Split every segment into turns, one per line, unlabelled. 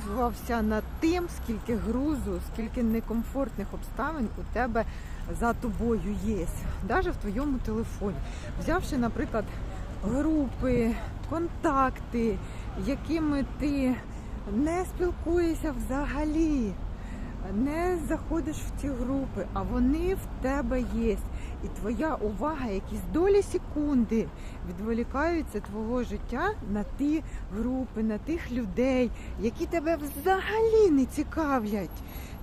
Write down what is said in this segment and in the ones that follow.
задумувався над тим, скільки грузу, скільки некомфортних обставин у тебе за тобою є, навіть в твоєму телефоні. Взявши, наприклад, групи, контакти, якими ти не спілкуєшся взагалі, не заходиш в ті групи, а вони в тебе є. І твоя увага, якісь долі секунди відволікаються твого життя на ті групи, на тих людей, які тебе взагалі не цікавлять.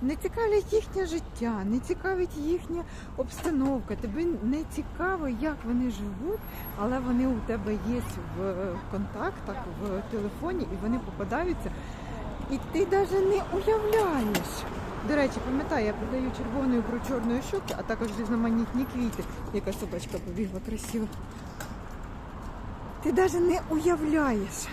Не цікавлять їхнє життя, не цікавить їхня обстановка. Тобі не цікаво, як вони живуть, але вони у тебе є в контактах, в телефоні, і вони попадаються. І ти навіть не уявляєш. До речі, пам'ятаю, я продаю червоної про чорної щоки, а також різноманітні квіти. Яка собачка побігла красиво. Ти навіть не уявляєш,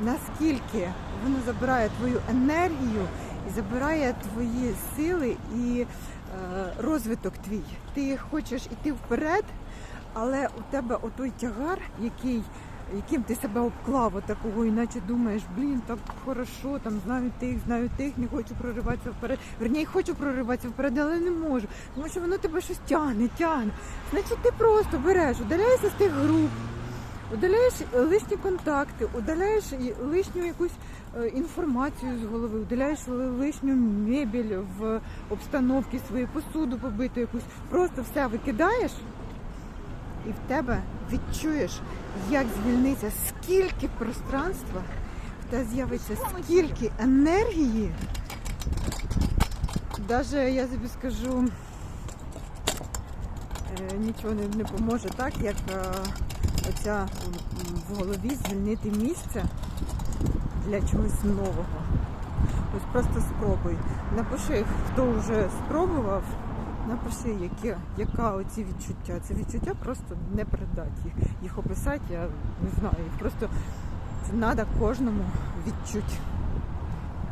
наскільки воно забирає твою енергію і забирає твої сили і е, розвиток твій. Ти хочеш іти вперед, але у тебе отой тягар, який, яким ти себе обклав, такого, іначе думаєш, блін, так хорошо, там знаю тих, знаю тих, не хочу прориватися вперед. Верні, хочу прориватися вперед, але не можу. Тому що воно тебе щось тягне, тягне. Значить, ти просто береш, удаляєшся з тих груп. Удаляєш лишні контакти, удаляєш лишню якусь е, інформацію з голови, удаляєш лишню мебель в обстановці своєї, посуду побиту якусь. Просто все викидаєш і в тебе відчуєш, як звільниться, скільки пространства, в тебе з'явиться скільки енергії. Даже я тобі скажу, е, нічого не, не поможе так, як е, оця в голові звільнити місце для чогось нового. Ось просто спробуй. Напиши, хто вже спробував, напиши, яке, яка оці відчуття. Це відчуття просто не передати їх. Їх описати, я не знаю. Просто це треба кожному відчути.